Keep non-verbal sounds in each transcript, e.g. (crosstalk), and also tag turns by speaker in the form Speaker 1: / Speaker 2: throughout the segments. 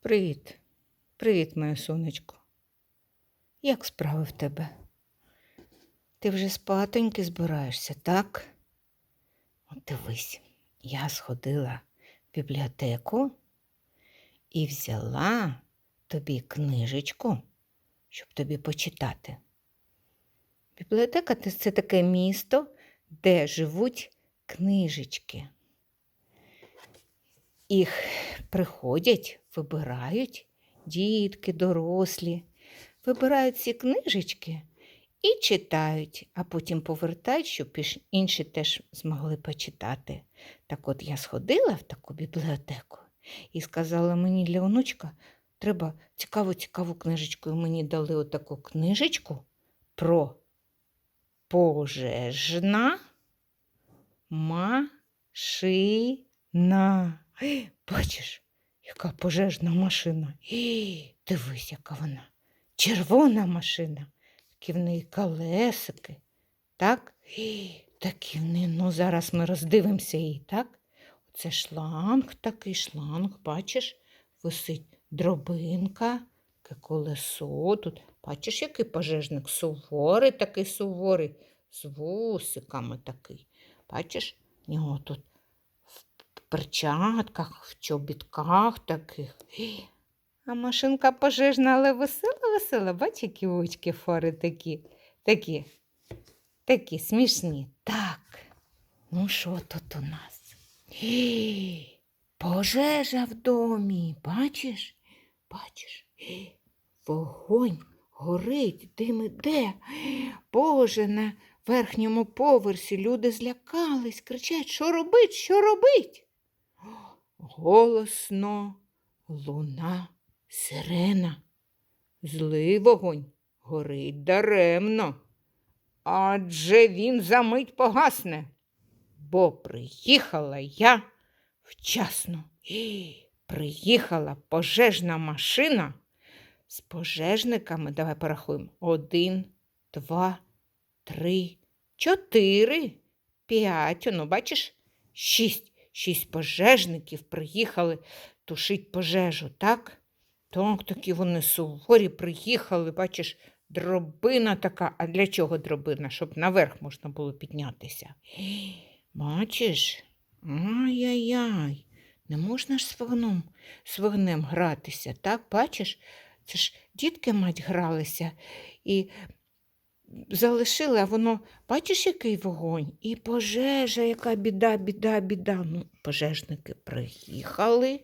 Speaker 1: Привіт, привіт, моє сонечко. Як справи в тебе? Ти вже спатоньки збираєшся, так? От дивись, я сходила в бібліотеку і взяла тобі книжечку, щоб тобі почитати. Бібліотека це- таке місто, де живуть книжечки. Їх приходять, вибирають дітки, дорослі, вибирають ці книжечки і читають, а потім повертають, щоб інші теж змогли почитати. Так от я сходила в таку бібліотеку і сказала мені для онучка, треба цікаву цікаву книжечку. І мені дали отаку книжечку про пожежна машина. (gasps) Бачиш, яка пожежна машина. Ей, Дивись, яка вона. Червона машина. Такі в неї колесики. Так? Ей, Такі в неї, ну зараз ми роздивимося її, так? Оце шланг, такий шланг, бачиш, висить дробинка, таке колесо тут. Бачиш, який пожежник суворий, такий суворий, з вусиками такий. Бачиш, нього тут перчатках, в чобітках таких. А машинка пожежна, але весела, весела. Бач, які очки фари такі, такі, такі смішні. Так. Ну, що тут у нас? Пожежа в домі. Бачиш? Бачиш? Вогонь горить, дим іде. Боже, на верхньому поверсі люди злякались, кричать, що робить, що робить? Голосно луна сирена. Злий вогонь горить даремно. Адже він за мить погасне, бо приїхала я вчасно. І приїхала пожежна машина з пожежниками. Давай порахуємо. Один, два, три, чотири, п'ять. Ну, бачиш, шість. Шість пожежників приїхали тушить пожежу, так? Так, такі вони суворі приїхали, бачиш, дробина така. А для чого дробина? Щоб наверх можна було піднятися. Бачиш? Ай-яй-яй, не можна ж з вогнем, з вогнем гратися, так? Бачиш? Це ж дітки мать гралися і залишили, а воно, бачиш, який вогонь? І пожежа, яка біда, біда, біда. Ну, пожежники приїхали.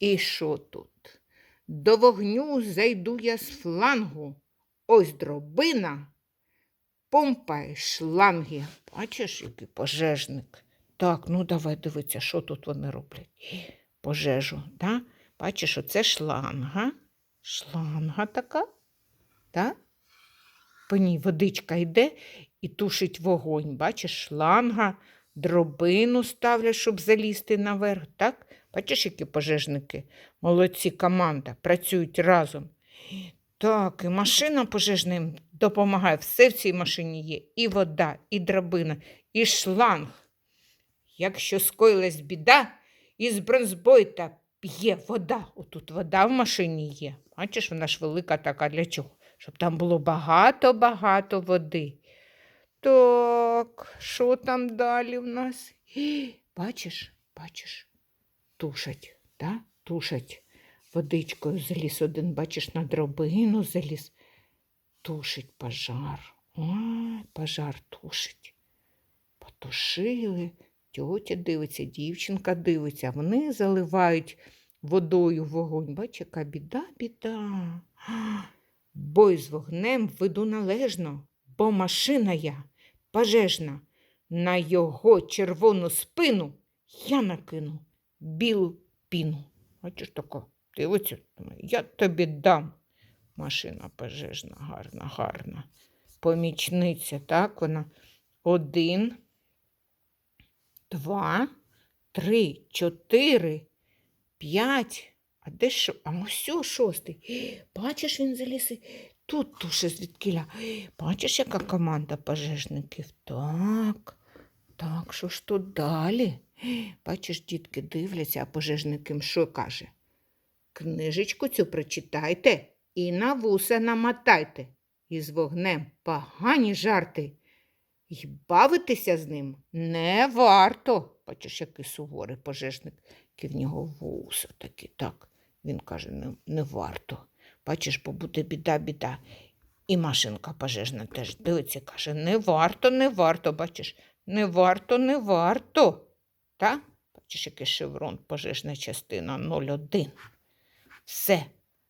Speaker 1: І, що тут? До вогню зайду я з флангу. Ось дробина, помпа і шланги. Бачиш, який пожежник. Так, ну давай дивитися, що тут вони роблять. Пожежу, да? Бачиш, оце шланга. Шланга така. Да? По ній водичка йде і тушить вогонь. Бачиш, шланга, дробину ставлять, щоб залізти наверх. Так? Бачиш, які пожежники? Молодці команда, працюють разом. Так, і машина пожежна їм допомагає. Все в цій машині є. І вода, і драбина, і шланг. Якщо скоїлась біда, із бронзбойта п'є вода. Отут вода в машині є. Бачиш, вона ж велика така для чого? Щоб там було багато-багато води. Так, що там далі в нас? Гі, Бачиш, бачиш, тушать, да? тушать водичкою заліз один, бачиш, на дробину заліз. Тушить пожар. Ой, пожар тушить. Потушили. Тьотя дивиться, дівчинка дивиться, вони заливають водою вогонь. Бач, яка біда, біда. Бой з вогнем веду належно, бо машина я пожежна. На його червону спину я накину білу піну. Бачиш тако, дивиться, я тобі дам. Машина пожежна, гарна, гарна. Помічниця, так вона. Один, два, три, чотири, п'ять. А де що? А ось о, шостий. Бачиш, він заліз тут туше звідкіля. Бачиш, яка команда пожежників? Так, так, що ж тут далі? Бачиш, дітки дивляться, а пожежник що каже? Книжечку цю прочитайте і на вуса намотайте. Із вогнем погані жарти. І бавитися з ним не варто. Бачиш, який суворий пожежник, які в нього вуса такі. Так, він каже, не, не варто. Бачиш, бо буде біда, біда. І машинка пожежна теж дивиться, каже, не варто, не варто, бачиш, не варто, не варто. Та? Бачиш, який шеврон, пожежна частина 01. Все,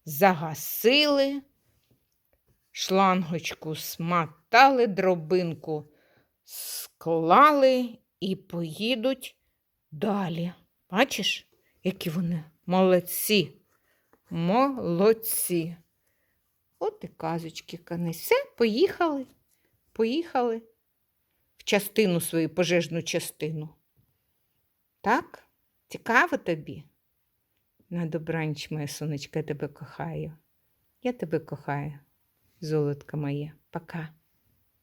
Speaker 1: загасили, шлангочку смотали, дробинку склали і поїдуть далі. Бачиш, які вони молодці. Молодці. От і казочки кани. Все, поїхали. Поїхали в частину свою пожежну частину. Так? Цікаво тобі? На добраніч, моє сонечко, я тебе кохаю. Я тебе кохаю, золотко моє. Пока.